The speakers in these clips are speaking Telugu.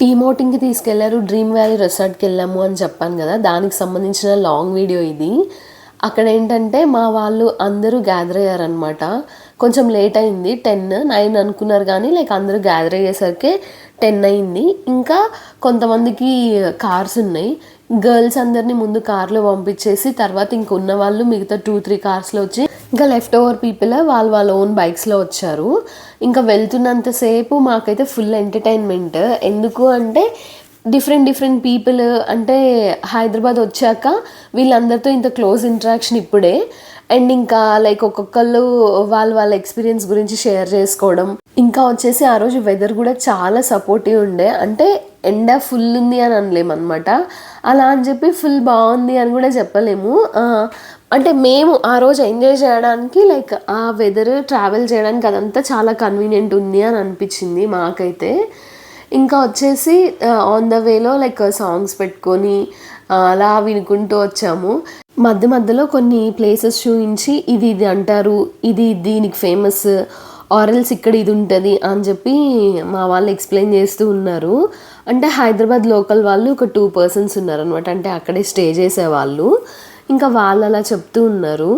టీమోటింగ్కి తీసుకెళ్ళారు డ్రీమ్ వ్యాలీ రిసార్ట్కి వెళ్ళాము అని చెప్పాను కదా. దానికి సంబంధించిన లాంగ్ వీడియో ఇది. అక్కడ ఏంటంటే మా వాళ్ళు అందరూ గ్యాదర్ అయ్యారనమాట కొంచెం లేట్ అయింది టెన్ నైన్ అనుకున్నారు కానీ లైక్ అందరూ గ్యాదర్ అయ్యేసరికి టెన్ అయింది. ఇంకా కొంతమందికి కార్స్ ఉన్నాయి. గర్ల్స్ అందరినీ ముందు కార్లో పంపించేసి తర్వాత ఇంకొన్న వాళ్ళు మిగతా టూ త్రీ కార్స్లో వచ్చి ఇంకా లెఫ్ట్ ఓవర్ పీపుల్ వాళ్ళు వాళ్ళ ఓన్ బైక్స్లో వచ్చారు. ఇంకా వెళ్తున్నంతసేపు మాకైతే ఫుల్ ఎంటర్టైన్మెంట్ ఎందుకు అంటే డిఫరెంట్ డిఫరెంట్ పీపుల్ అంటే హైదరాబాద్ వచ్చాక వీళ్ళందరితో ఇంత క్లోజ్ ఇంటరాక్షన్ ఇప్పుడే. అండ్ ఇంకా లైక్ ఒక్కొక్కళ్ళు వాళ్ళ వాళ్ళ ఎక్స్పీరియన్స్ గురించి షేర్ చేసుకోవడం. ఇంకా వచ్చేసి ఆ రోజు వెదర్ కూడా చాలా సపోర్టివ్ ఉండే. అంటే ఎండ ఫుల్ ఉంది అని అనలేము అనమాట అలా అని చెప్పి ఫుల్ బాగుంది అని కూడా చెప్పలేము. అంటే మేము ఆ రోజు ఎంజాయ్ చేయడానికి లైక్ ఆ వెదర్ ట్రావెల్ చేయడానికి అదంతా చాలా కన్వీనియంట్ ఉంది అని అనిపించింది మాకైతే. ఇంకా వచ్చేసి ఆన్ ద వేలో లైక్ సాంగ్స్ పెట్టుకొని అలా వినుకుంటూ వచ్చాము. మధ్య మధ్యలో కొన్ని ప్లేసెస్ చూపించి ఇది ఇది అంటారు ఇది దీనికి ఫేమస్ ఆరల్స్ ఇక్కడ ఇది ఉంటుంది అని చెప్పి మా వాళ్ళు ఎక్స్ప్లెయిన్ చేస్తూ ఉన్నారు. అంటే హైదరాబాద్ లోకల్ వాళ్ళు ఒక టూ పర్సన్స్ ఉన్నారనమాట అంటే అక్కడే స్టే చేసేవాళ్ళు. ఇంకా వాళ్ళు అలా చెప్తూ ఉన్నారు.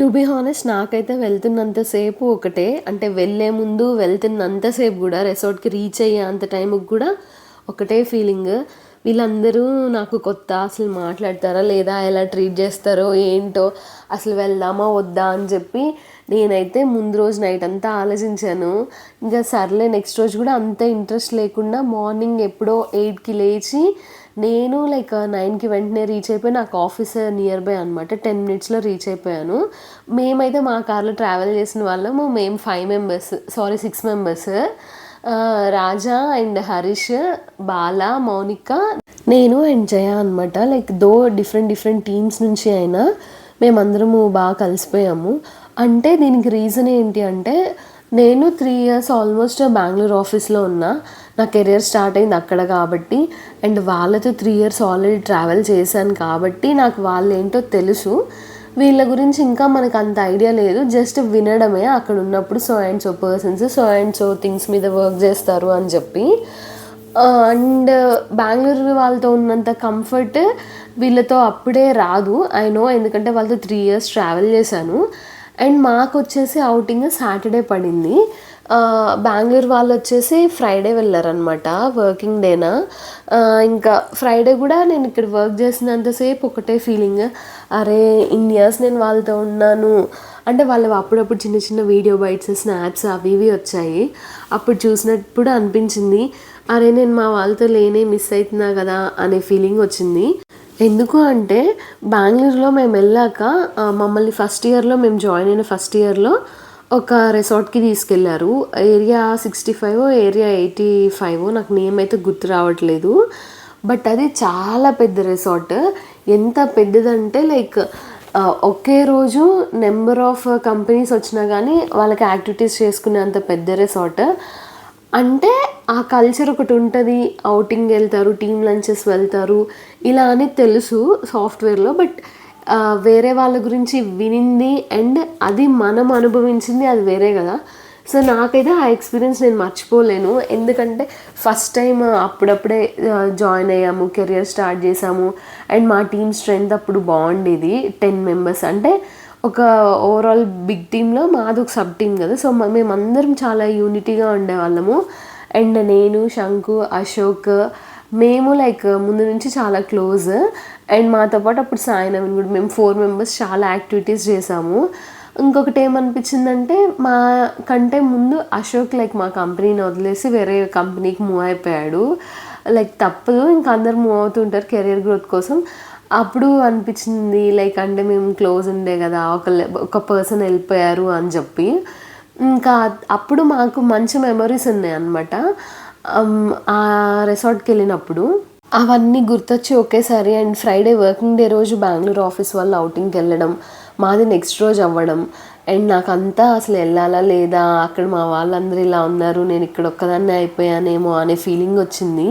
టు బి హానెస్ట్ నాకైతే వెళ్తున్నంతసేపు ఒకటే. అంటే వెళ్ళే ముందు వెళ్తున్నంతసేపు కూడా రిసార్ట్కి రీచ్ అయ్యే అంత టైంకి కూడా ఒకటే ఫీలింగ్. వీళ్ళందరూ నాకు కొత్త అసలు మాట్లాడతారా లేదా ఎలా ట్రీట్ చేస్తారో ఏంటో అసలు వెళ్దామా వద్దా అని చెప్పి నేనైతే ముందు రోజు నైట్ అంతా ఆలోచించాను. ఇంకా సర్లే నెక్స్ట్ రోజు కూడా అంత ఇంట్రెస్ట్ లేకుండా మార్నింగ్ ఎప్పుడో ఎయిట్కి లేచి నేను లైక్ నైన్కి వెంటనే రీచ్ అయిపోయి నాకు ఆఫీస్ నియర్ బై అనమాట టెన్ మినిట్స్లో రీచ్ అయిపోయాను. మేమైతే మా కార్లో ట్రావెల్ చేసిన వాళ్ళము మేము five members sorry six members. Raja and Harish Bala Mounika నేను అండ్ జయ అనమాట like though different different teams నుంచి అయినా మేమందరము బాగా కలిసిపోయాము. అంటే దీనికి రీజన్ ఏంటి అంటే నేను త్రీ ఇయర్స్ ఆల్మోస్ట్ బెంగళూరు ఆఫీస్లో ఉన్నా. నా కెరియర్ స్టార్ట్ అయింది అక్కడ కాబట్టి అండ్ వాళ్ళతో త్రీ ఇయర్స్ ఆల్రెడీ ట్రావెల్ చేశాను కాబట్టి నాకు వాళ్ళు ఏంటో తెలుసు. వీళ్ళ గురించి ఇంకా మనకు అంత ఐడియా లేదు. జస్ట్ వినడమే అక్కడ ఉన్నప్పుడు so and so persons so and so things మీద వర్క్ చేస్తారు అని చెప్పి. అండ్ బెంగళూరు వాళ్ళతో ఉన్నంత కంఫర్ట్ వీళ్ళతో అప్పుడే రాదు. ఐ నో ఎందుకంటే వాళ్ళతో త్రీ ఇయర్స్ ట్రావెల్ చేశాను. అండ్ మాకు వచ్చేసి అవుటింగ్ సాటర్డే పడింది. బెంగళూరు వాళ్ళు వచ్చేసి ఫ్రైడే వెళ్ళారనమాట వర్కింగ్ డేనా ఇంకా ఫ్రైడే కూడా నేను ఇక్కడ వర్క్ చేసినంతసేపు ఒకటే ఫీలింగ్ అరే ఇన్ని ఇయర్స్ నేను వాళ్ళతో ఉన్నాను. అంటే వాళ్ళు అప్పుడప్పుడు చిన్న చిన్న వీడియో బైట్స్ స్నాప్స్ అవి ఇవి వచ్చాయి. అప్పుడు చూసినప్పుడు అనిపించింది అరే నేను మా వాళ్ళతో లేనే మిస్ అవుతున్నా కదా అనే ఫీలింగ్ వచ్చింది. ఎందుకు అంటే బెంగళూరులో మేము వెళ్ళాక మమ్మల్ని ఫస్ట్ ఇయర్లో మేము జాయిన్ అయిన ఫస్ట్ ఇయర్లో ఒక రిసార్ట్కి తీసుకెళ్ళారు. Area sixty five area eighty five నాకు నేమ్ అయితే గుర్తు రావట్లేదు. బట్ అది చాలా పెద్ద రిసార్ట్ ఎంత పెద్దదంటే లైక్ ఒకే రోజు నెంబర్ ఆఫ్ కంపెనీస్ వచ్చినా కానీ వాళ్ళకి యాక్టివిటీస్ చేసుకునే అంత పెద్ద రిసార్ట్ అంటే ఆ కల్చర్ ఒకటి ఉంటుంది. అవుటింగ్ వెళ్తారు టీమ్ లంచెస్ వెళ్తారు. ఇలా అని తెలుసు సాఫ్ట్వేర్లో బట్ వేరే వాళ్ళ గురించి వినింది అండ్ అది మనం అనుభవించింది అది వేరే కదా. సో నాకైతే ఆ ఎక్స్పీరియన్స్ నేను మర్చిపోలేను. ఎందుకంటే ఫస్ట్ టైం అప్పుడప్పుడే జాయిన్ అయ్యాము కెరియర్ స్టార్ట్ చేసాము. అండ్ మా టీమ్ స్ట్రెంగ్త్ అప్పుడు బాగుండేది టెన్ మెంబర్స్. అంటే ఒక ఓవరాల్ బిగ్ టీంలో మాది ఒక సబ్ టీం కదా. సో మేమందరం చాలా యూనిటీగా ఉండేవాళ్ళము. అండ్ నేను శంకు అశోక్ మేము లైక్ ముందు నుంచి చాలా క్లోజ్ అండ్ మాతో పాటు అప్పుడు సాయినవన్ కూడా మేము ఫోర్ మెంబర్స్ చాలా యాక్టివిటీస్ చేసాము. ఇంకొకటి ఏమనిపించిందంటే మా కంటే ముందు అశోక్ లైక్ మా కంపెనీని వదిలేసి వేరే కంపెనీకి మూవ్ అయిపోయాడు. లైక్ తప్పదు ఇంకా అందరు మూవ్ అవుతుంటారు కెరియర్ గ్రోత్ కోసం. అప్పుడు అనిపించింది లైక్ అంటే మేము క్లోజ్ ఉండే కదా ఒక ఒక పర్సన్ వెళ్ళిపోయారు అని చెప్పి. ఇంకా అప్పుడు మాకు మంచి మెమరీస్ ఉన్నాయి అనమాట ఆ రిసార్ట్కి వెళ్ళినప్పుడు అవన్నీ గుర్తొచ్చి ఒకేసారి అండ్ ఫ్రైడే వర్కింగ్ డే రోజు బెంగళూరు ఆఫీస్ వాళ్ళు అవుటింగ్కి వెళ్ళడం మాది నెక్స్ట్ రోజు అవ్వడం. అండ్ నాకు అంతా అసలు వెళ్ళాలా లేదా అక్కడ మా వాళ్ళందరూ ఇలా ఉన్నారు నేను ఇక్కడ ఒక్కదాన్నే అయిపోయానేమో అనే ఫీలింగ్ వచ్చింది.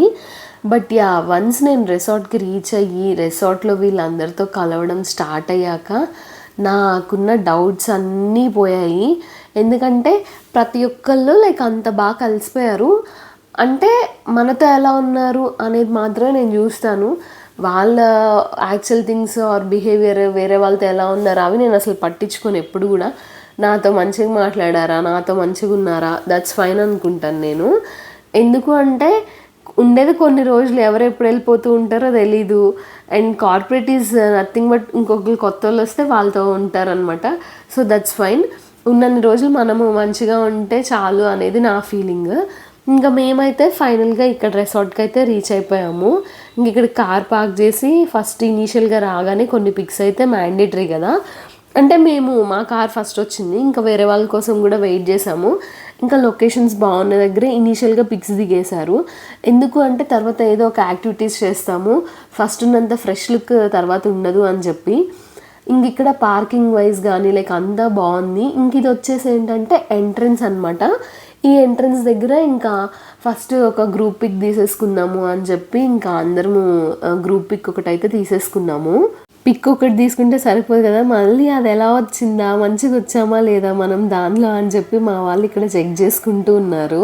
బట్ యా వన్స్ నేను రిసార్ట్కి రీచ్ అయ్యి రిసార్ట్లో వీళ్ళందరితో కలవడం స్టార్ట్ అయ్యాక నాకున్న డౌట్స్ అన్నీ పోయాయి. ఎందుకంటే ప్రతి ఒక్కళ్ళు లైక్ అంత బాగా కలిసిపోయారు. అంటే మనతో ఎలా ఉన్నారు అనేది మాత్రమే నేను చూస్తాను. వాళ్ళ యాక్చువల్ థింగ్స్ ఆర్ బిహేవియర్ వేరే వాళ్ళతో ఎలా ఉన్నారు అవి నేను అసలు పట్టించుకొని ఎప్పుడు కూడా. నాతో మంచిగా మాట్లాడారా? నాతో మంచిగా ఉన్నారా? దట్స్ ఫైన్ అనుకుంటాను నేను. ఎందుకు అంటే ఉండేది కొన్ని రోజులు ఎవరు ఎప్పుడు వెళ్ళిపోతూ ఉంటారో తెలీదు. And corporate is nothing but ఇంకొకరు కొత్త వాళ్ళు వస్తే వాళ్ళతో ఉంటారనమాట సో దట్స్ ఫైన్ ఉన్నన్ని రోజులు మనము మంచిగా ఉంటే చాలు అనేది నా ఫీలింగ్ ఇంకా మేమైతే ఫైనల్గా ఇక్కడ రిసార్ట్కి అయితే రీచ్ అయిపోయాము. ఇంక ఇక్కడ కార్ పార్క్ చేసి ఫస్ట్ ఇనీషియల్గా రాగానే కొన్ని పిక్స్ అయితే మ్యాండేటరీ కదా. అంటే మేము మా కార్ ఫస్ట్ వచ్చింది. ఇంకా వేరే వాళ్ళ కోసం కూడా వెయిట్ చేసాము ఇంకా లొకేషన్స్ బాగున్న దగ్గర. ఇనీషియల్గా పిక్స్ దిగేశారు. ఎందుకు అంటే తర్వాత ఏదో ఒక యాక్టివిటీస్ చేస్తాము. ఫస్ట్ ఉన్నంత ఫ్రెష్ లుక్ తర్వాత ఉండదు అని చెప్పి. ఇంక ఇక్కడ పార్కింగ్ వైజ్ కానీ లైక్ అంతా బాగుంది. ఇంక ఇది వచ్చేసి ఏంటంటే ఎంట్రన్స్ అనమాట ఈ ఎంట్రన్స్ దగ్గర ఇంకా ఫస్ట్ ఒక గ్రూప్ పిక్ తీసేసుకుందాము అని చెప్పి ఇంకా అందరము గ్రూప్ పిక్ ఒకటి అయితే తీసేసుకున్నాము. పిక్ ఒకటి తీసుకుంటే సరిపోదు కదా మళ్ళీ అది ఎలా వచ్చిందా మంచిగా వచ్చామా లేదా మనం దానిలో అని చెప్పి మా వాళ్ళు ఇక్కడ చెక్ చేసుకుంటూ ఉన్నారు.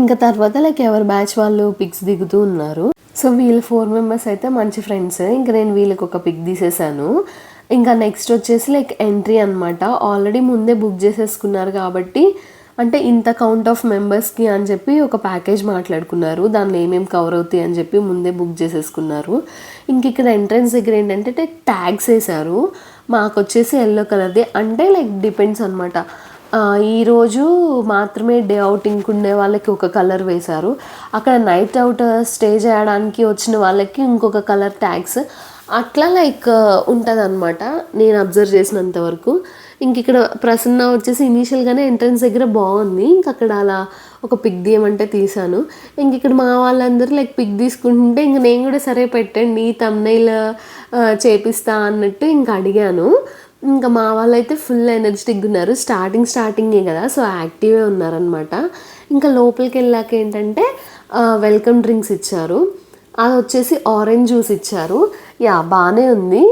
ఇంకా తర్వాత లైక్ ఎవరి బ్యాచ్ వాళ్ళు పిక్స్ దిగుతూ ఉన్నారు. సో వీళ్ళు ఫోర్ మెంబర్స్ అయితే మంచి ఫ్రెండ్స్ ఇంకా నేను వీళ్ళకి ఒక పిక్ తీసేసాను. ఇంకా నెక్స్ట్ వచ్చేసి లైక్ ఎంట్రీ అనమాట ఆల్రెడీ ముందే బుక్ చేసేసుకున్నారు కాబట్టి అంటే ఇంత కౌంట్ ఆఫ్ మెంబర్స్కి అని చెప్పి ఒక ప్యాకేజ్ మాట్లాడుకున్నారు. దానిలో ఏమేమి కవర్ అవుతాయి అని చెప్పి ముందే బుక్ చేసేసుకున్నారు. ఇంక ఇక్కడ ఎంట్రన్స్ దగ్గర ఏంటంటే ట్యాగ్స్ వేశారు. మాకు వచ్చేసి ఎల్లో కలర్ది అంటే లైక్ డిపెండ్స్ అనమాట ఈరోజు మాత్రమే డే అవుటింగ్కి ఉండే వాళ్ళకి ఒక కలర్ వేశారు. అక్కడ నైట్ అవుట్ స్టే చేయడానికి వచ్చిన వాళ్ళకి ఇంకొక కలర్ ట్యాగ్స్ అట్లా లైక్ ఉంటుంది అనమాట నేను అబ్జర్వ్ చేసినంత వరకు. ఇంక ఇక్కడ ప్రసన్న వచ్చేసి ఇనీషియల్గానే ఎంట్రన్స్ దగ్గర బాగుంది. ఇంక అక్కడ అలా ఒక పిక్ తీయమంటే తీసాను ఇంక ఇక్కడ మా వాళ్ళందరూ లైక్ పిక్ తీసుకుంటుంటే ఇంక నేను కూడా సరే పెట్టండి తమ్నైల్ చేపిస్తా అన్నట్టు ఇంకా అడిగాను. ఇంకా మా వాళ్ళైతే ఫుల్ ఎనర్జెటిక్గా ఉన్నారు. స్టార్టింగ్ స్టార్టింగే కదా సో యాక్టివే ఉన్నారనమాట ఇంకా లోపలికి వెళ్ళాక ఏంటంటే వెల్కమ్ డ్రింక్స్ ఇచ్చారు. అది వచ్చేసి ఆరెంజ్ జ్యూస్ ఇచ్చారు. యా బాగానే ఉంది.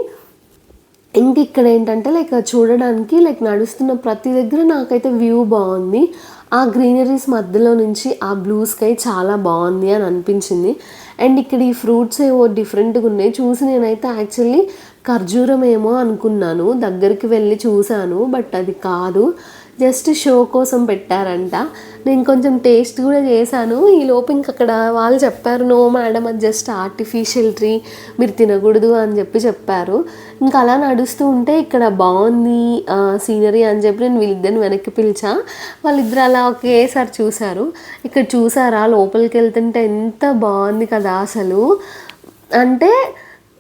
ఇంక ఇక్కడ ఏంటంటే లైక్ చూడడానికి లైక్ నడుస్తున్న ప్రతి దగ్గర నాకైతే వ్యూ బాగుంది. ఆ గ్రీనరీస్ మధ్యలో నుంచి ఆ బ్లూ స్కై చాలా బాగుంది అని అనిపించింది. అండ్ ఇక్కడ ఈ ఫ్రూట్స్ ఏవో డిఫరెంట్గా ఉన్నాయి. చూసి నేనైతే యాక్చువల్లీ ఖర్జూరం ఏమో అనుకున్నాను. దగ్గరికి వెళ్ళి చూశాను బట్ అది కాదు. జస్ట్ షో కోసం పెట్టారంట. నేను కొంచెం టేస్ట్ కూడా చేశాను. ఈ లోపు ఇంక అక్కడ వాళ్ళు చెప్పారు నో మేడం అది జస్ట్ ఆర్టిఫిషియల్ ట్రీ మీరు తినకూడదు అని చెప్పి చెప్పారు. ఇంకా అలా నడుస్తూ ఉంటే ఇక్కడ బాగుంది సీనరీ అని చెప్పి నేను వీళ్ళిద్దరిని వెనక్కి పిలిచా. వాళ్ళిద్దరు అలా ఒకేసారి చూశారు. ఇక్కడ చూసారా లోపలికి వెళ్తుంటే ఎంత బాగుంది కదా అసలు. అంటే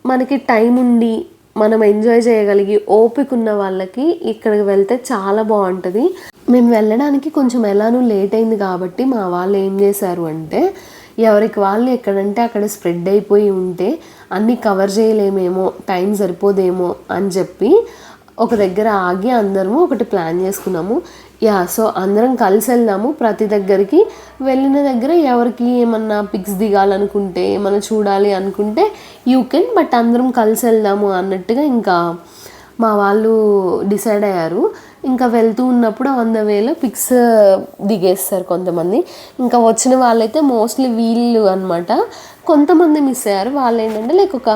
మనకి టైం ఉండి మనం ఎంజాయ్ చేయగలిగి ఓపిక ఉన్న వాళ్ళకి ఇక్కడికి వెళ్తే చాలా బాగుంటుంది. మేము వెళ్ళడానికి కొంచెం ఎలానూ లేట్ అయింది కాబట్టి మా వాళ్ళు ఏం చేశారు అంటే ఎవరికి వాళ్ళు ఎక్కడంటే అక్కడ స్ప్రెడ్ అయిపోయి ఉంటే అన్నీ కవర్ చేయలేమేమో టైం సరిపోదేమో అని చెప్పి ఒక దగ్గర ఆగి అందరము ఒకటి ప్లాన్ చేసుకున్నాము. యా సో అందరం కలిసి వెళ్దాము. ప్రతి దగ్గరికి వెళ్ళిన దగ్గర ఎవరికి ఏమన్నా పిక్స్ దిగాలనుకుంటే ఏమన్నా చూడాలి అనుకుంటే యూ కెన్ బట్ అందరం కలిసి వెళ్దాము అన్నట్టుగా ఇంకా మా వాళ్ళు డిసైడ్ అయ్యారు. ఇంకా వెళ్తూ ఉన్నప్పుడు వంద వేల పిక్స్ దిగేస్తారు కొంతమంది. ఇంకా వచ్చిన వాళ్ళైతే మోస్ట్లీ వీళ్ళు అనమాట కొంతమంది మిస్ అయ్యారు. వాళ్ళు ఏంటంటే లైక్ ఒక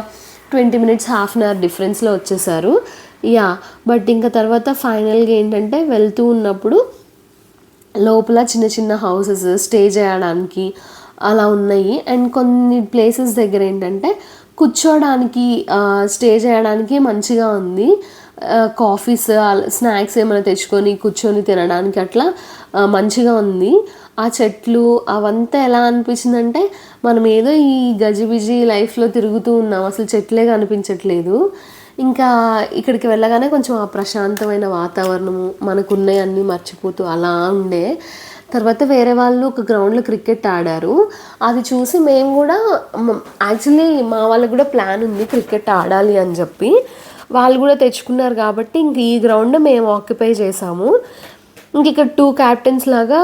twenty minutes half an hour డిఫరెన్స్లో వచ్చేసారు. యా బట్ ఇంకా తర్వాత ఫైనల్గా ఏంటంటే వెళ్తూ ఉన్నప్పుడు లోపల చిన్న చిన్న హౌసెస్ స్టే చేయడానికి అలా ఉన్నాయి. అండ్ కొన్ని ప్లేసెస్ దగ్గర ఏంటంటే కూర్చోడానికి స్టే చేయడానికి మంచిగా ఉంది. కాఫీస్ స్నాక్స్ ఏమైనా తెచ్చుకొని కూర్చొని తినడానికి అట్లా మంచిగా ఉంది. ఆ చెట్లు అవంతా ఎలా అనిపించిందంటే మనం ఏదో ఈ గజిబిజి లైఫ్లో తిరుగుతూ ఉన్నాం. అసలు చెట్లే కనిపించట్లేదు. ఇంకా ఇక్కడికి వెళ్ళగానే కొంచెం ఆ ప్రశాంతమైన వాతావరణము మనకున్నాయి అన్నీ మర్చిపోతూ అలా ఉండే. తర్వాత వేరే వాళ్ళు ఒక గ్రౌండ్లో క్రికెట్ ఆడారు. అది చూసి మేము కూడా యాక్చువల్లీ మా వాళ్ళకి కూడా ప్లాన్ ఉంది క్రికెట్ ఆడాలి అని చెప్పి. వాళ్ళు కూడా తెచ్చుకున్నారు కాబట్టి ఇంక ఈ గ్రౌండ్ మేము ఆక్యుపై చేసాము. ఇంక ఇక్కడ టూ క్యాప్టెన్స్ లాగా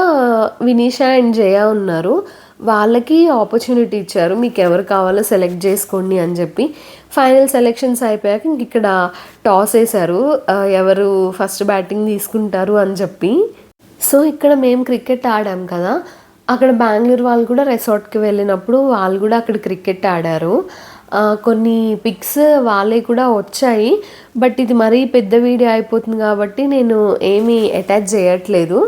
వినీషా అండ్ జయ ఉన్నారు. వాళ్ళకి ఆపర్చునిటీ ఇచ్చారు. మీకు ఎవరు కావాలో సెలెక్ట్ చేసుకోండి అని చెప్పి ఫైనల్ సెలెక్షన్స్ అయిపోయాక ఇంక ఇక్కడ టాస్ వేశారు ఎవరు ఫస్ట్ బ్యాటింగ్ తీసుకుంటారు అని చెప్పి. సో ఇక్కడ మేము క్రికెట్ ఆడాం కదా. అక్కడ బెంగళూరు వాళ్ళు కూడా రిసార్ట్కి వెళ్ళినప్పుడు వాళ్ళు కూడా అక్కడ క్రికెట్ ఆడారు. కొన్ని పిక్స్ వాళ్ళే కూడా వచ్చాయి. బట్ ఇది మరీ పెద్ద వీడియో అయిపోతుంది కాబట్టి నేను ఏమీ అటాచ్ చేయట్లేదు.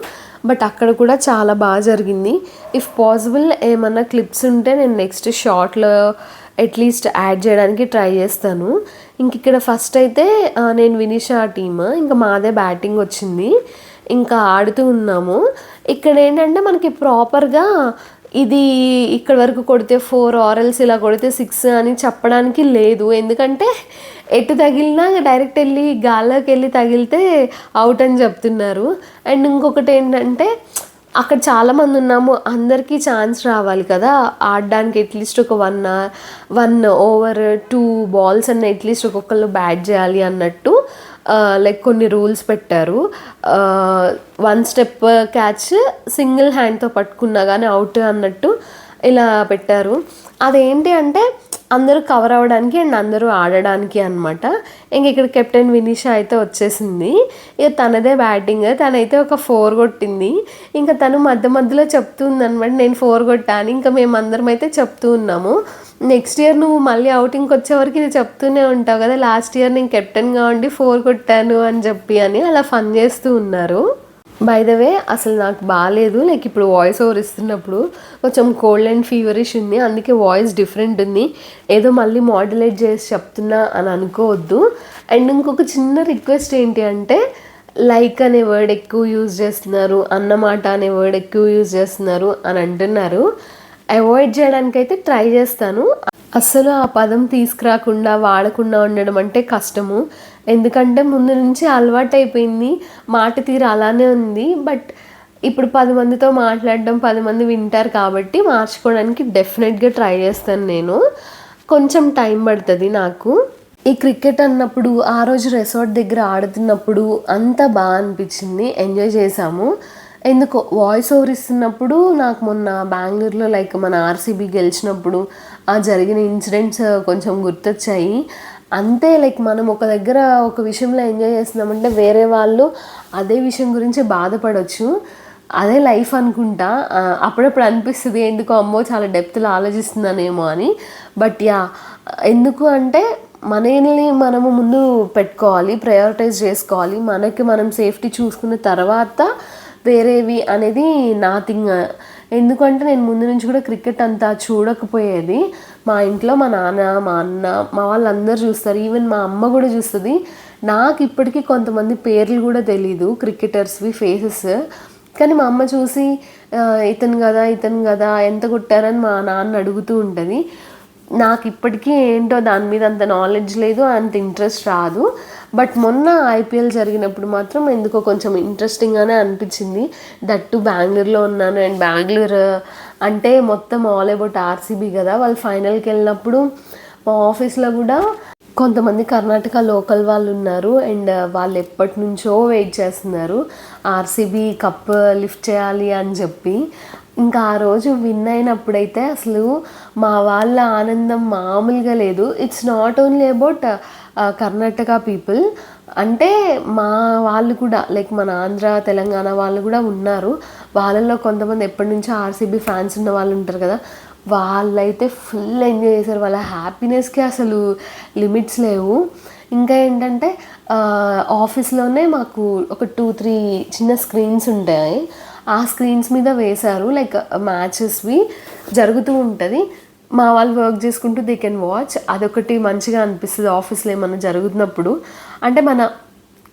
బట్ అక్కడ కూడా చాలా బాగా జరిగింది. ఇఫ్ పాసిబుల్ ఏమన్నా క్లిప్స్ ఉంటే నేను నెక్స్ట్ షార్ట్లో అట్లీస్ట్ యాడ్ చేయడానికి ట్రై చేస్తాను. ఇంక ఇక్కడ ఫస్ట్ అయితే నేను వినిషా టీమ్ ఇంకా మాదే బ్యాటింగ్ వచ్చింది. ఇంకా ఆడుతూ ఉన్నాము. ఇక్కడ ఏంటంటే మనకి ప్రాపర్గా ఇది ఇక్కడ వరకు కొడితే ఫోర్ ఆరల్స్ ఇలా కొడితే సిక్స్ అని చెప్పడానికి లేదు. ఎందుకంటే ఎటు తగిలినా డైరెక్ట్ వెళ్ళి గాల్లోకి వెళ్ళి తగిలితే అవుట్ అని చెప్తున్నారు. అండ్ ఇంకొకటి ఏంటంటే అక్కడ చాలామంది ఉన్నాము. అందరికీ ఛాన్స్ రావాలి కదా. ఆడడానికి అట్లీస్ట్ ఒక one one over two balls అన్న అట్లీస్ట్ ఒక్కొక్కళ్ళు బ్యాట్ చేయాలి అన్నట్టు. లైక్ కొన్ని రూల్స్ పెట్టారు. వన్ స్టెప్ క్యాచ్ సింగిల్ హ్యాండ్తో పట్టుకున్నా కానీ అవుట్ అన్నట్టు ఇలా పెట్టారు. అదేంటి అంటే అందరూ కవర్ అవ్వడానికి అండ్ అందరూ ఆడడానికి అనమాట ఇంక ఇక్కడ కెప్టెన్ వినీష అయితే వచ్చేసింది. ఇక తనదే బ్యాటింగ్ తనైతే ఒక ఫోర్ కొట్టింది. ఇంకా తను మధ్య మధ్యలో చెప్తుంది అనమాట నేను ఫోర్ కొట్టాను ఇంకా మేమందరం అయితే చెప్తూ ఉన్నాము. నెక్స్ట్ ఇయర్ నువ్వు మళ్ళీ అవుటింగ్కి వచ్చే వరకు ఇది చెప్తూనే ఉంటావు కదా. లాస్ట్ ఇయర్ నేను కెప్టెన్గా ఉండి ఫోర్ కొట్టాను అని చెప్పి అని అలా ఫన్ చేస్తూ ఉన్నారు. బై ద వే అసలు నాకు బాగాలేదు లైక్ ఇప్పుడు వాయిస్ ఓవర్ ఇస్తున్నప్పుడు కొంచెం కోల్డ్ అండ్ ఫీవరిష్ ఉంది. అందుకే వాయిస్ డిఫరెంట్ ఉంది. ఏదో మళ్ళీ మాడ్యులేట్ చేసి చెప్తున్నా అని అనుకోవద్దు. అండ్ ఇంకొక చిన్న రిక్వెస్ట్ ఏంటి అంటే లైక్ అనే వర్డ్ ఎక్కువ యూజ్ చేస్తున్నారు అన్నమాట అనే వర్డ్ ఎక్కువ యూజ్ చేస్తున్నారు అని అంటున్నారు. అవాయిడ్ చేయడానికైతే ట్రై చేస్తాను. అస్సలు ఆ పదం తీసుకురాకుండా వాడకుండా ఉండడం అంటే కష్టము. ఎందుకంటే ముందు నుంచి అలవాటు అయిపోయింది మాట తీరు అలానే ఉంది. బట్ ఇప్పుడు పది మందితో మాట్లాడడం పది మంది వింటారు కాబట్టి మార్చుకోవడానికి డెఫినెట్గా ట్రై చేస్తాను నేను. కొంచెం టైం పడుతుంది నాకు. ఈ క్రికెట్ అన్నప్పుడు ఆ రోజు రిసార్ట్ దగ్గర ఆడుతున్నప్పుడు అంతా బాగా అనిపించింది. ఎంజాయ్ చేశాము. ఎందుకో వాయిస్ ఓవర్ ఇస్తున్నప్పుడు నాకు మొన్న బెంగళూరులో లైక్ మన ఆర్సీబీ గెలిచినప్పుడు ఆ జరిగిన ఇన్సిడెంట్స్ uh, కొంచెం గుర్తొచ్చాయి. అంతే లైక్ మనం ఒక దగ్గర ఒక విషయంలో ఎంజాయ్ చేస్తున్నామంటే వేరే వాళ్ళు అదే విషయం గురించి బాధపడవచ్చు అదే లైఫ్ అనుకుంటా. అప్పుడప్పుడు అనిపిస్తుంది ఎందుకో అమ్మో చాలా డెప్త్లో ఆలోచిస్తున్నానేమో అని. బట్ యా ఎందుకు అంటే మనల్ని మనము ముందు పెట్టుకోవాలి ప్రయారిటైజ్ చేసుకోవాలి. మనకి మనం సేఫ్టీ చూసుకున్న తర్వాత వేరేవి అనేది నా థింగ్ ఎందుకంటే నేను ముందు నుంచి కూడా క్రికెట్ అంతా చూడకపోయేది. మా ఇంట్లో మా నాన్న మా అన్న మా వాళ్ళందరూ చూస్తారు. ఈవెన్ మా అమ్మ కూడా చూస్తుంది. నాకు ఇప్పటికీ కొంతమంది పేర్లు కూడా తెలీదు క్రికెటర్స్వి ఫేసెస్ కానీ మా అమ్మ చూసి ఇతను కదా ఇతను కదా ఎంత కొట్టారని మా నాన్న అడుగుతూ ఉంటుంది. నాకు ఇప్పటికీ ఏంటో దాని మీద అంత నాలెడ్జ్ లేదు అంత ఇంట్రెస్ట్ రాదు. బట్ మొన్న ఐపీఎల్ జరిగినప్పుడు మాత్రం ఎందుకో కొంచెం ఇంట్రెస్టింగ్గానే అనిపించింది. దట్టు బెంగళూరులో ఉన్నాను. అండ్ బెంగళూరు అంటే మొత్తం ఆల్ అబౌట్ ఆర్సీబీ కదా. వాళ్ళు ఫైనల్కి వెళ్ళినప్పుడు మా ఆఫీస్లో కూడా కొంతమంది కర్ణాటక లోకల్ వాళ్ళు ఉన్నారు. అండ్ వాళ్ళు ఎప్పటి నుంచో వెయిట్ చేస్తున్నారు. ఆర్సీబీ కప్ లిఫ్ట్ చేయాలి అని చెప్పి. ఇంకా ఆ రోజు విన్ అయినప్పుడైతే అసలు మా వాళ్ళ ఆనందం మామూలుగా లేదు. It's not only about Karnataka people అంటే మా వాళ్ళు కూడా లైక్ మన ఆంధ్ర తెలంగాణ వాళ్ళు కూడా ఉన్నారు. వాళ్ళల్లో కొంతమంది ఎప్పటి నుంచో ఆర్సీబీ ఫ్యాన్స్ ఉన్న వాళ్ళు ఉంటారు కదా. వాళ్ళైతే ఫుల్ ఎంజాయ్ చేశారు. వాళ్ళ హ్యాపీనెస్కి అసలు లిమిట్స్ లేవు. ఇంకా ఏంటంటే ఆఫీస్లోనే మాకు ఒక టూ త్రీ చిన్న స్క్రీన్స్ ఉంటాయి. ఆ స్క్రీన్స్ మీద వేశారు. లైక్ మ్యాచెస్వి జరుగుతూ ఉంటుంది. మా వాళ్ళు వర్క్ చేసుకుంటూ దే కెన్ వాచ్. అదొకటి మంచిగా అనిపిస్తుంది ఆఫీస్లో ఏమన్నా జరుగుతున్నప్పుడు. అంటే మన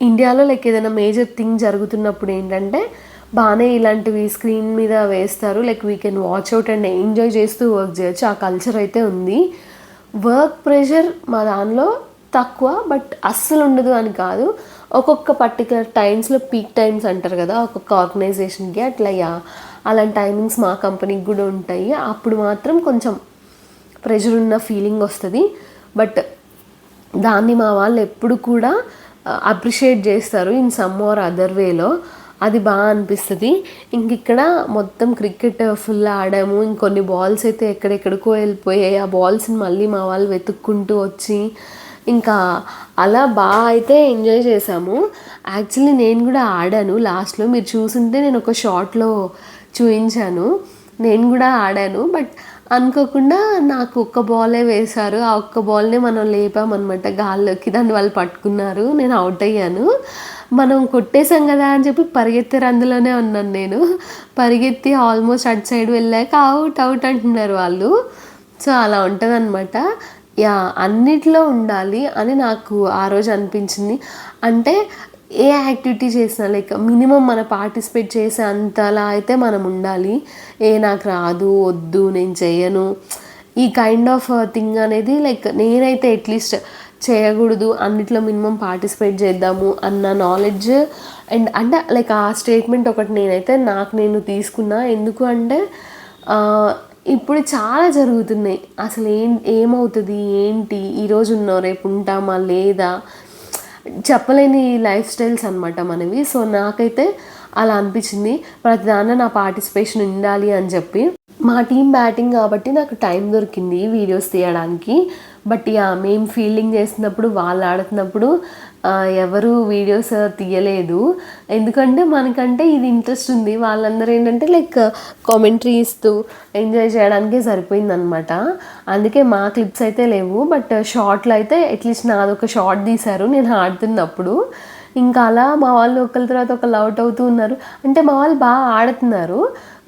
ఇండియాలో లైక్ ఏదైనా మేజర్ థింగ్ జరుగుతున్నప్పుడు ఏంటంటే బాగానే ఇలాంటివి స్క్రీన్ మీద వేస్తారు. Like we can watch out and enjoy చేస్తూ వర్క్ చేయొచ్చు. ఆ కల్చర్ అయితే ఉంది. వర్క్ ప్రెషర్ మా దానిలో తక్కువ బట్ అస్సలు ఉండదు అని కాదు. ఒక్కొక్క పర్టికులర్ టైమ్స్లో పీక్ టైమ్స్ అంటారు కదా ఒక్కొక్క ఆర్గనైజేషన్కి అట్లా యా. అలాంటి టైమింగ్స్ మా కంపెనీకి కూడా ఉంటాయి. అప్పుడు మాత్రం కొంచెం ప్రెషర్ ఉన్న ఫీలింగ్ వస్తుంది. బట్ దాన్ని మా వాళ్ళు ఎప్పుడు కూడా అప్రిషియేట్ చేస్తారు ఇన్ సమ్ ఆర్ అదర్ వేలో అది బాగా అనిపిస్తుంది. ఇంక ఇక్కడ మొత్తం క్రికెట్ ఫుల్ ఆడాము. ఇంకొన్ని బాల్స్ అయితే ఎక్కడెక్కడికో వెళ్ళిపోయాయి. ఆ బాల్స్ని మళ్ళీ మా వాళ్ళు వెతుక్కుంటూ వచ్చి ఇంకా అలా బాగా అయితే ఎంజాయ్ చేసాము యాక్చువల్లీ నేను కూడా ఆడాను. లాస్ట్లో మీరు చూసుంటే నేను ఒక షార్ట్లో చూపించాను నేను కూడా ఆడాను. బట్ అనుకోకుండా నాకు ఒక్క బాలే వేశారు. ఆ ఒక్క బాల్నే మనం లేపామన్నమాట గాల్లోకి. దాన్ని వాళ్ళు పట్టుకున్నారు. నేను అవుట్ అయ్యాను. మనం కొట్టేసాం కదా అని చెప్పి పరిగెత్తారు అందులోనే ఉన్నాను నేను. పరిగెత్తి ఆల్మోస్ట్ అటు సైడ్ వెళ్ళాక అవుట్ అవుట్ అంటున్నారు వాళ్ళు. సో అలా ఉంటుంది యా అన్నిట్లో ఉండాలి అని నాకు ఆ రోజు అనిపించింది. అంటే ఏ యాక్టివిటీ చేసినా లైక్ మినిమం మన పార్టిసిపేట్ చేసే అంతలా అయితే మనం ఉండాలి. ఏ నాకు రాదు వద్దు నేను చేయను. ఈ కైండ్ ఆఫ్ థింగ్ అనేది లైక్ నేనైతే అట్లీస్ట్ చేయకూడదు అన్నిట్లో మినిమం పార్టిసిపేట్ చేద్దాము అన్న నాలెడ్జ్ అండ్ అంటే లైక్ ఆ స్టేట్మెంట్ ఒకటి నేనైతే నాకు నేను తీసుకున్నా. ఎందుకు అంటే ఇప్పుడు చాలా జరుగుతున్నాయి. అసలు ఏం ఏమవుతుంది ఏంటి ఈరోజు ఉన్నావు రేపు ఉంటామా లేదా? చెప్పలేని లైఫ్ స్టైల్స్ అనమాట మనవి. సో నాకైతే అలా అనిపించింది. ప్రతి నా పార్టిసిపేషన్ ఉండాలి అని చెప్పి. మా టీం బ్యాటింగ్ కాబట్టి నాకు టైం దొరికింది వీడియోస్ తీయడానికి. బట్ యా మేము ఫీల్డింగ్ చేసినప్పుడు వాళ్ళు ఆడుతున్నప్పుడు ఎవరు వీడియోస్ తీయలేదు. ఎందుకంటే మనకంటే ఇది ఇంట్రెస్ట్ ఉంది. వాళ్ళందరూ ఏంటంటే లైక్ కామెంటరీ ఇస్తూ ఎంజాయ్ చేయడానికే సరిపోయిందనమాట. అందుకే మా క్లిప్స్ అయితే లేవు. బట్ షార్ట్లో అయితే అట్లీస్ట్ నాదొక షార్ట్ తీశారు. నేను ఆడుతున్నప్పుడు. ఇంకా అలా మా వాళ్ళు ఒకరి తర్వాత ఒకళ్ళు అవుట్ అవుతూ ఉన్నారు. అంటే మా వాళ్ళు బాగా ఆడుతున్నారు.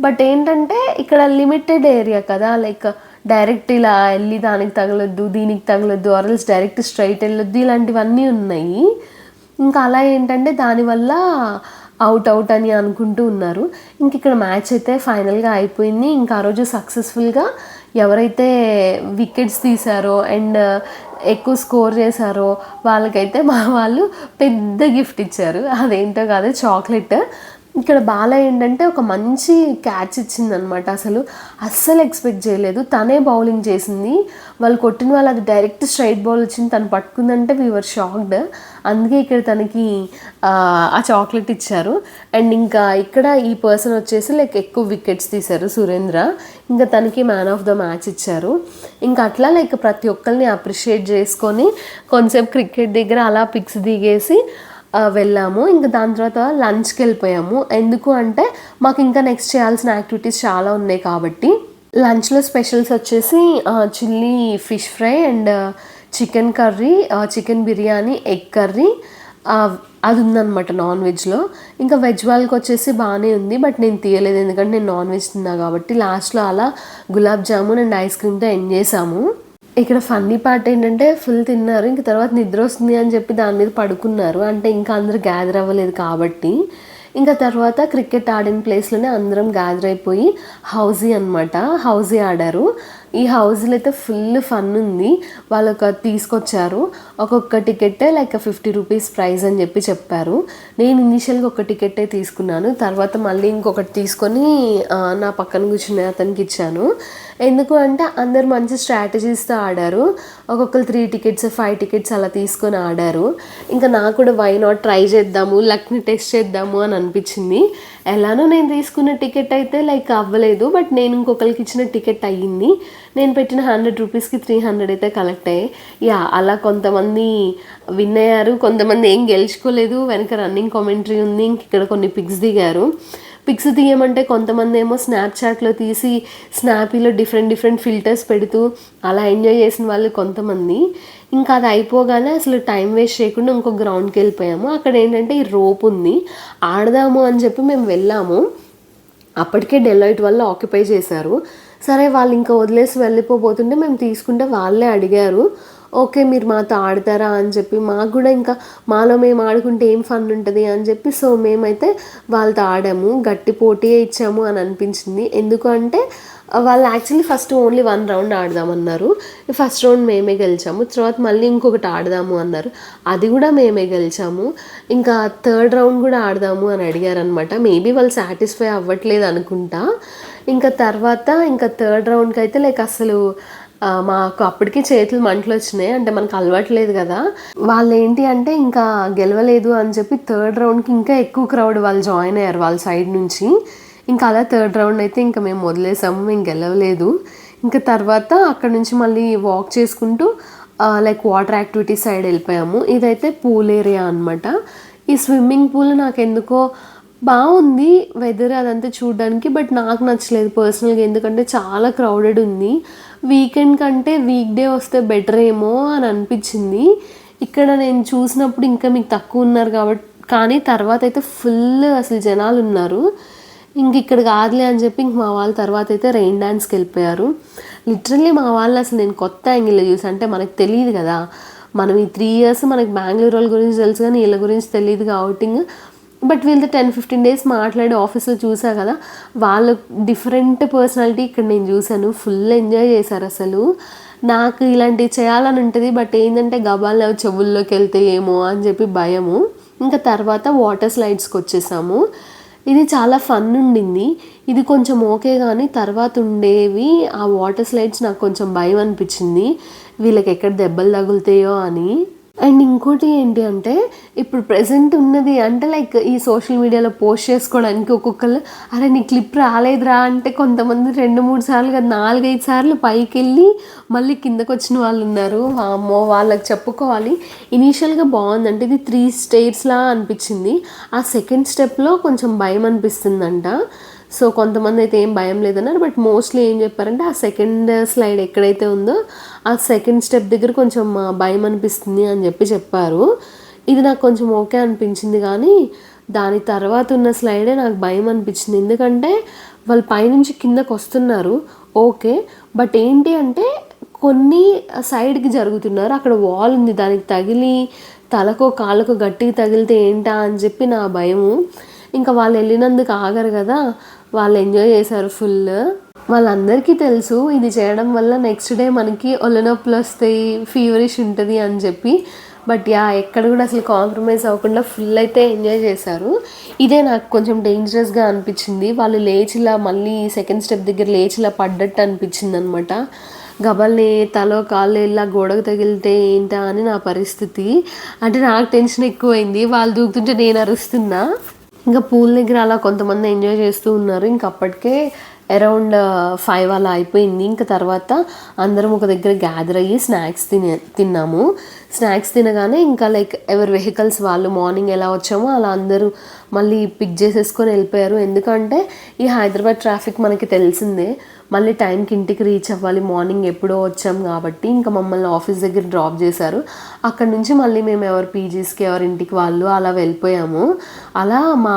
బట్ ఏంటంటే ఇక్కడ లిమిటెడ్ ఏరియా కదా. లైక్ డైరెక్ట్ ఇలా వెళ్ళి దానికి తగలొద్దు దీనికి తగలొద్దు ఆరల్స్ డైరెక్ట్ స్ట్రైట్ వెళ్ళొద్దు ఇలాంటివన్నీ ఉన్నాయి. ఇంకా అలా ఏంటంటే దానివల్ల అవుట్ అవుట్ అని అనుకుంటూ ఉన్నారు. ఇంక ఇక్కడ మ్యాచ్ అయితే ఫైనల్గా అయిపోయింది. ఇంకా ఆ రోజు సక్సెస్ఫుల్గా ఎవరైతే వికెట్స్ తీశారో అండ్ ఎక్కువ స్కోర్ చేశారో వాళ్ళకైతే మా వాళ్ళు పెద్ద గిఫ్ట్ ఇచ్చారు. అదేంటో కాదు చాక్లెట్. ఇక్కడ బాల ఏంటంటే ఒక మంచి క్యాచ్ ఇచ్చిందనమాట అసలు అస్సలు ఎక్స్పెక్ట్ చేయలేదు. తనే బౌలింగ్ చేసింది. వాళ్ళు కొట్టిన వాళ్ళు అది డైరెక్ట్ స్ట్రైట్ బాల్ వచ్చింది. తను పట్టుకుందంటే వీవర్ షాక్డ్ అందుకే ఇక్కడ తనకి ఆ, చాక్లెట్ ఇచ్చారు. అండ్ ఇంకా ఇక్కడ ఈ పర్సన్ వచ్చేసి లైక్ ఎక్కువ వికెట్స్ తీశారు సురేంద్ర. ఇంకా తనకి మ్యాన్ ఆఫ్ ద మ్యాచ్ ఇచ్చారు. ఇంకా అట్లా లైక్ ప్రతి ఒక్కరిని అప్రిషియేట్ చేసుకొని కొంచెం క్రికెట్ దగ్గర అలా పిక్స్ దిగేసి వెళ్ళాము. ఇంకా దాని తర్వాత లంచ్కి వెళ్ళిపోయాము ఎందుకు అంటే మాకు ఇంకా నెక్స్ట్ చేయాల్సిన యాక్టివిటీస్ చాలా ఉన్నాయి కాబట్టి. లంచ్లో స్పెషల్స్ వచ్చేసి chilli fish fry and chicken curry chicken biryani egg curry అది ఉందన్నమాట నాన్ వెజ్లో. ఇంకా వెజ్ వాళ్ళకి వచ్చేసి బాగానే ఉంది బట్ నేను తీయలేదు ఎందుకంటే నేను నాన్ వెజ్ తిన్నా కాబట్టి. లాస్ట్లో అలా గులాబ్ జామున్ అండ్ ఐస్ క్రీమ్తో ఎండ్ చేసాము. ఇక్కడ ఫన్నీ పార్ట్ ఏంటంటే ఫుల్ తిన్నారు. ఇంక తర్వాత నిద్ర వస్తుంది అని చెప్పి దాని మీద పడుకున్నారు. అంటే ఇంకా అందరూ గ్యాదర్ అవ్వలేదు కాబట్టి. ఇంకా తర్వాత క్రికెట్ ఆడిన ప్లేస్లోనే అందరం గ్యాదర్ అయిపోయి హౌజీ అనమాట హౌజీ ఆడారు. ఈ హౌస్లో అయితే ఫుల్ ఫన్ ఉంది. వాళ్ళు ఒక తీసుకొచ్చారు. ఒక్కొక్క ticket like fifty rupees price అని చెప్పి చెప్పారు. నేను ఇనిషియల్గా ఒక టికెట్టే తీసుకున్నాను. తర్వాత మళ్ళీ ఇంకొకటి తీసుకొని నా పక్కన కూర్చునే అతనికి ఇచ్చాను. ఎందుకు అంటే అందరు మంచి స్ట్రాటజీస్తో ఆడారు. ఒక్కొక్కరు త్రీ టికెట్స్ ఫైవ్ టికెట్స్ అలా తీసుకొని ఆడారు. ఇంకా నాకు కూడా వై నాట్ ట్రై చేద్దాము. లక్ని టెస్ట్ చేద్దాము అని అనిపించింది. ఎలానో నేను తీసుకున్న టికెట్ అయితే లైక్ అవ్వలేదు. బట్ నేను ఇంకొకరికి ఇచ్చిన టికెట్ అయ్యింది. నేను పెట్టిన హండ్రెడ్ రూపీస్కి త్రీ హండ్రెడ్ అయితే కలెక్ట్ అయ్యాయి. యా అలా కొంతమంది విన్ అయ్యారు. కొంతమంది ఏం గెలుచుకోలేదు. వెనక రన్నింగ్ కామెంటరీ ఉంది. ఇంక ఇక్కడ కొన్ని పిక్స్ దిగారు. పిక్స్ తీయమంటే కొంతమంది ఏమో స్నాప్చాట్లో తీసి స్నాపీలో డిఫరెంట్ డిఫరెంట్ ఫిల్టర్స్ పెడుతూ అలా ఎంజాయ్ చేసిన వాళ్ళు కొంతమంది. ఇంకా అది అయిపోగానే అసలు టైం వేస్ట్ చేయకుండా ఇంకో గ్రౌండ్కి వెళ్ళిపోయాము. అక్కడ ఏంటంటే ఈ రోప్ ఉంది. ఆడదాము అని చెప్పి మేము వెళ్ళాము. అప్పటికే డెలైట్ వల్ల ఆక్యుపై చేశారు. సరే వాళ్ళు ఇంకా వదిలేసి వెళ్ళిపోబోతుంటే మేము తీసుకుంటే వాళ్ళే అడిగారు. ఓకే మీరు మాతో ఆడతారా? అని చెప్పి మాకు కూడా ఇంకా మాలో మేము ఆడుకుంటే ఏం ఫన్ ఉంటుంది? అని చెప్పి సో మేమైతే వాళ్ళతో ఆడాము. గట్టి పోటీయే ఇచ్చాము అని అనిపించింది. ఎందుకు అంటే వాళ్ళు actually first only one round ఆడదామన్నారు. First round మేమే గెలిచాము. తర్వాత మళ్ళీ ఇంకొకటి ఆడదాము అన్నారు. అది కూడా మేమే గెలిచాము. ఇంకా థర్డ్ రౌండ్ కూడా ఆడదాము అని అడిగారనమాట మేబీ వాళ్ళు సాటిస్ఫై అవ్వట్లేదు అనుకుంటా. ఇంకా తర్వాత ఇంకా థర్డ్ రౌండ్కి అయితే లైక్ అసలు మాకు అప్పటికి చేతులు మంటలు వచ్చినాయి. అంటే మనకు అలవాట్లేదు కదా. వాళ్ళు ఏంటి అంటే ఇంకా గెలవలేదు అని చెప్పి థర్డ్ రౌండ్కి ఇంకా ఎక్కువ క్రౌడ్ వాళ్ళు జాయిన్ అయ్యారు వాళ్ళ సైడ్ నుంచి. ఇంకా అలా థర్డ్ రౌండ్ అయితే ఇంకా మేము వదిలేసాము మేము గెలవలేదు. ఇంకా తర్వాత అక్కడ నుంచి మళ్ళీ వాక్ చేసుకుంటూ లైక్ వాటర్ యాక్టివిటీ సైడ్ వెళ్ళిపోయాము. ఇదైతే పూల్ ఏరియా అనమాట ఈ స్విమ్మింగ్ పూల్ నాకు ఎందుకో బాగుంది వెదర్ అదంతా చూడడానికి బట్ నాకు నచ్చలేదు పర్సనల్గా ఎందుకంటే చాలా క్రౌడెడ్ ఉంది. వీకెండ్ కంటే వీక్ డే వస్తే బెటర్ ఏమో అని అనిపించింది. ఇక్కడ నేను చూసినప్పుడు ఇంకా మీకు తక్కువ ఉన్నారు కాబట్టి కానీ తర్వాత అయితే ఫుల్ అసలు జనాలు ఉన్నారు. ఇంక ఇక్కడ కాదులే అని చెప్పి ఇంక మా వాళ్ళ తర్వాత అయితే రెయిన్ డ్యాన్స్కి వెళ్ళిపోయారు. లిటరల్లీ మా వాళ్ళు అసలు నేను కొత్త యాంగిల్లో చూసి. అంటే మనకు తెలియదు కదా. మనం ఈ త్రీ ఇయర్స్ మనకి బెంగళూరు వాళ్ళ గురించి తెలుసు కానీ వీళ్ళ గురించి తెలియదు కాబట్టి బట్ వీళ్ళతో టెన్ ఫిఫ్టీన్ డేస్ మాట్లాడి ఆఫీస్లో చూసా కదా. వాళ్ళ డిఫరెంట్ పర్సనాలిటీ ఇక్కడ నేను చూశాను ఫుల్ ఎంజాయ్ చేశారు అసలు. నాకు ఇలాంటివి చేయాలని ఉంటుంది బట్ ఏంటంటే గబాల్ చెవుల్లోకి వెళ్తే ఏమో అని చెప్పి భయము. ఇంకా తర్వాత వాటర్ స్లైడ్స్కి వచ్చేసాము. ఇది చాలా ఫన్ ఉండింది. ఇది కొంచెం ఓకే కానీ తర్వాత ఉండేవి ఆ వాటర్ స్లైడ్స్ నాకు కొంచెం భయం అనిపించింది. వీళ్ళకి ఎక్కడ దెబ్బలు తగులుతాయో అని. అండ్ ఇంకోటి ఏంటి అంటే ఇప్పుడు ప్రజెంట్ ఉన్నది అంటే లైక్ ఈ సోషల్ మీడియాలో పోస్ట్ చేసుకోవడానికి ఒక్కొక్కరు అరే నీ క్లిప్ రాలేదురా. అంటే కొంతమంది రెండు మూడు సార్లు కదా నాలుగైదు సార్లు పైకి వెళ్ళి మళ్ళీ కిందకు వచ్చిన వాళ్ళు ఉన్నారు. అమ్మో వాళ్ళకి చెప్పుకోవాలి. ఇనీషియల్గా బాగుంది అంటే ఇది త్రీ స్టేట్స్లా అనిపించింది. ఆ సెకండ్ స్టెప్లో కొంచెం భయం అనిపిస్తుందంట. సో కొంతమంది అయితే ఏం భయం లేదన్నారు బట్ మోస్ట్లీ ఏం చెప్పారంటే ఆ సెకండ్ స్లైడ్ ఎక్కడైతే ఉందో ఆ సెకండ్ స్టెప్ దగ్గర కొంచెం భయం అనిపిస్తుంది అని చెప్పి చెప్పారు. ఇది నాకు కొంచెం ఓకే అనిపించింది కానీ దాని తర్వాత ఉన్న స్లైడే నాకు భయం అనిపించింది. ఎందుకంటే వాళ్ళు పైనుంచి కిందకు వస్తున్నారు ఓకే. బట్ ఏంటి అంటే కొన్ని సైడ్కి జరుగుతున్నారు. అక్కడ వాల్ ఉంది దానికి తగిలి తలకో కాళ్ళకో గట్టిగా తగిలితే ఏంటా అని చెప్పి నా భయము. ఇంకా వాళ్ళు వెళ్ళినందుకు ఆగరు కదా. వాళ్ళు ఎంజాయ్ చేశారు ఫుల్ వాళ్ళందరికీ తెలుసు ఇది చేయడం వల్ల నెక్స్ట్ డే మనకి ఒళ్ళనొప్పులు వస్తాయి ఫీవరిష్ ఉంటుంది అని చెప్పి. బట్ యా ఎక్కడ కూడా అసలు కాంప్రమైజ్ అవ్వకుండా ఫుల్ అయితే ఎంజాయ్ చేశారు. ఇదే నాకు కొంచెం డేంజరస్గా అనిపించింది. వాళ్ళు లేచిలా మళ్ళీ సెకండ్ స్టెప్ దగ్గర లేచిలా పడ్డట్టు అనిపించింది అనమాట గబల్ని తలో కాళ్ళు ఇలా గోడకు తగిలితే ఏంటా అని నా పరిస్థితి. అంటే నాకు టెన్షన్ ఎక్కువైంది. వాళ్ళు దూకుతుంటే నేను అరుస్తున్నా. ఇంకా పూల్ దగ్గర అలా కొంతమంది ఎంజాయ్ చేస్తూ ఉన్నారు. ఇంక అప్పటికే అరౌండ్ ఫైవ్ అలా అయిపోయింది. ఇంకా తర్వాత అందరం ఒక దగ్గర గ్యాదర్ అయ్యి స్నాక్స్ తినే తిన్నాము. స్నాక్స్ తినగానే ఇంకా లైక్ ఎవరి వెహికల్స్ వాళ్ళు మార్నింగ్ ఎలా వచ్చామో అలా అందరూ మళ్ళీ పిక్ చేసేసుకొని వెళ్ళిపోయారు. ఎందుకంటే ఈ హైదరాబాద్ ట్రాఫిక్ మనకి తెలిసిందే. మళ్ళీ టైంకి ఇంటికి రీచ్ అవ్వాలి. మార్నింగ్ ఎప్పుడో వచ్చాం కాబట్టి ఇంకా మమ్మల్ని ఆఫీస్ దగ్గర డ్రాప్ చేశారు. అక్కడ నుంచి మళ్ళీ మేము ఎవరు పీజీస్కి ఎవరి ఇంటికి వాళ్ళు అలా వెళ్ళిపోయాము. అలా మా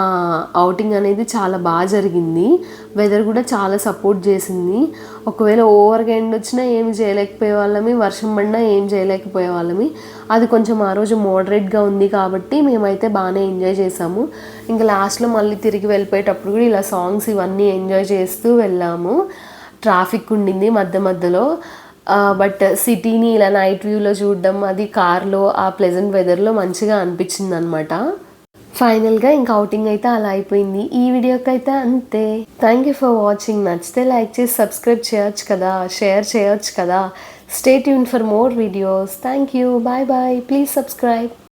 అవుటింగ్ అనేది చాలా బాగా జరిగింది. వెదర్ కూడా చాలా సపోర్ట్ చేసింది. ఒకవేళ ఓవర్గా ఎండ్ వచ్చినా ఏమి చేయలేకపోయే వాళ్ళమి వర్షం పడినా ఏం చేయలేకపోయే వాళ్ళమి అది కొంచెం ఆ రోజు మోడరేట్గా ఉంది కాబట్టి మేమైతే బాగానే ఎంజాయ్ చేసాము. ఇంకా లాస్ట్లో మళ్ళీ తిరిగి వెళ్ళిపోయేటప్పుడు కూడా ఇలా సాంగ్స్ ఇవన్నీ ఎంజాయ్ చేస్తూ వెళ్ళాము. ట్రాఫిక్ ఉండింది మధ్య మధ్యలో. బట్ సిటీని ఇలా నైట్ వ్యూలో చూడడం అది కార్లో ఆ ప్లెజెంట్ వెదర్లో మంచిగా అనిపించింది అనమాట ఫైనల్గా ఇంకా అవుటింగ్ అయితే అలా అయిపోయింది. ఈ వీడియోకి అయితే అంతే. థ్యాంక్ యూ ఫర్ వాచింగ్ నచ్చితే లైక్ చేసి సబ్స్క్రైబ్ చేయొచ్చు కదా. షేర్ చేయొచ్చు కదా. Stay tune for more videos thank you bye bye please subscribe